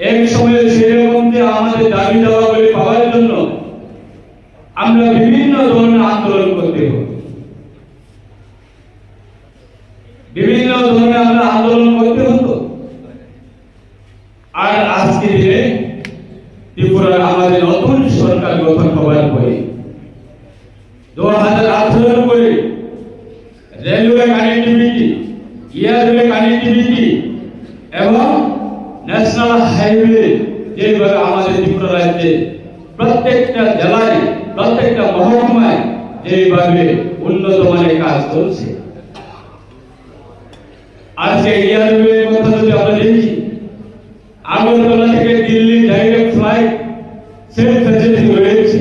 এক সময়ে আমাদের দাবি দাওয়াগুলি পাওয়ার জন্য আমরা বিভিন্ন ধরনের আন্দোলন করতে বিভিন্ন ধরনের আমরা আন্দোলন করতে হতো। আর আজকে দিনে ত্রিপুরার আমাদের নতুন সরকার গঠন হওয়ার পরে দু হাজার রেলওয়ে কানেক্টিভিটি কানেক্টিভিটি এবং ন্যাশনাল হাইওয়ে যেভাবে আমাদের ত্রিপুরা রাজ্যে প্রত্যেকটা জেলায়, প্রত্যেকটা মহকুমায় যেভাবে উন্নত মানের কাজ চলছে। আজকে এয়ারওয়ে কথা যদি আমরা দেখি, আগরতলা থেকে দিল্লি ডাইরেক্ট ফ্লাইট সেই ফ্যাসিলিটি রয়েছে।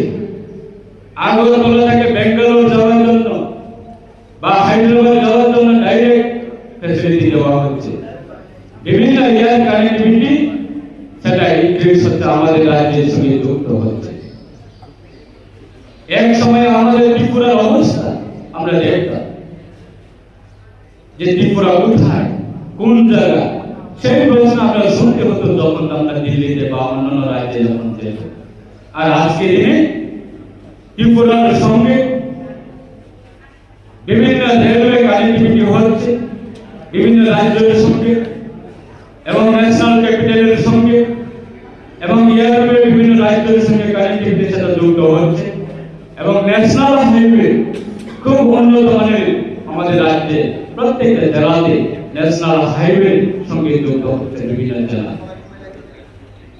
আগরতলা থেকে বেঙ্গালোর যাওয়ার জন্য বা হায়দ্রাবাদ যাওয়ার জন্য ডাইরেক্ট ফ্যাসিলিটি দেওয়া হচ্ছে। বিভিন্ন এয়ার কানেক্টিভিটি সেটা ইনক্রিজ হচ্ছে আমাদের রাজ্যের সঙ্গে যুক্ত হচ্ছে। এক সময় আমাদের ত্রিপুরার অবস্থা আমরা দেখতাম। যে ত্রিপুরা কোথায়? কোন জায়গা সেই প্রশ্ন আমরা শুনতে হতো যখন আমরা দিল্লিতে বা অন্যান্য রাজ্যে যখন যেত আর আজকে দিনে ত্রিপুরার সঙ্গে বিভিন্ন রেলওয়ে কানেক্টিভিটি হচ্ছে, বিভিন্ন রাজ্যের সঙ্গে এবং ন্যাশনাল ক্যাপিটালের সঙ্গে এয়ারওয়ে বিভিন্ন রাজ্যের সঙ্গে কানেক্টিভিটি সেটা যুক্ত হচ্ছে। এবং ন্যাশনাল হাইওয়ে খুব উন্নত মানের আমাদের রাজ্যে, প্রত্যেকটা জেলাতে ন্যাশনাল হাইওয়ে সঙ্গে যুক্ত হচ্ছে বিভিন্ন জেলা।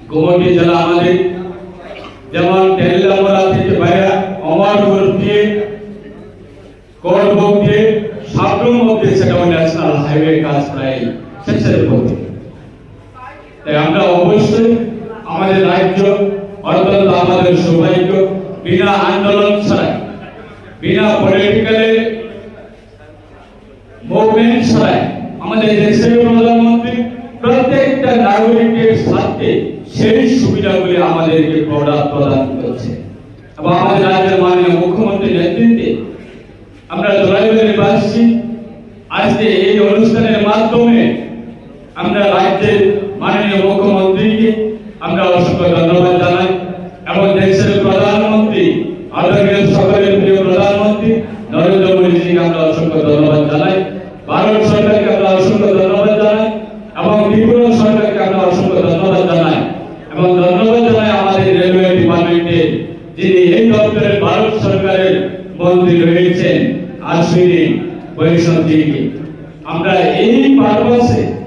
গোমতী জেলা আমাদের, যেমন তেল্লামরা থেকে বাইরে অমরপুর দিয়ে করবুক দিয়ে, সাবরুম অব্দি সেটাও ন্যাশনাল হাইওয়ে কাজ প্রায় শেষের পথে। তাই আমরা অবশ্যই রাজ্য অত্যন্ত আমাদের সৌভাগ্য, বিনা আন্দোলন ছাড়াই, বিনা পলিটিক্যালের মুভমেন্ট ছাড়াই আমাদের দেশের প্রধানমন্ত্রী, প্রত্যেকটা নাগরিকের স্বার্থে সেই সুবিধাগুলি আমাদেরকে প্রদান করছে। এবং আমাদের রাজ্যের মাননীয় মুখ্যমন্ত্রীর নেতৃত্বে আমরা জোরাইবাড়ি বাসী আজকে এই অনুষ্ঠানের মাধ্যমে আমরা রাজ্যের মাননীয় মুখ্যমন্ত্রীকে আমরা অসংখ্য ধন্যবাদ জানাই। এবং দেশের প্রধানমন্ত্রী আদরণীয় সকলের প্রিয় প্রধানমন্ত্রী, নরেন্দ্র মোদীজিকে আমরা অসংখ্য ধন্যবাদ জানাই। ভারত সরকারকে আমরা অসংখ্য ধন্যবাদ জানাই। এবং ত্রিপুরা সরকারকে আমরা অসংখ্য ধন্যবাদ জানাই। এবং ধন্যবাদ জানাই আমাদের রেলওয়ে ডিপার্টমেন্টের যিনি এই দপ্তরের ভারত সরকারের মন্ত্রী রয়েছেন, আশ্বিনী বৈষ্ণবজিকে আমরা এই পারপাসে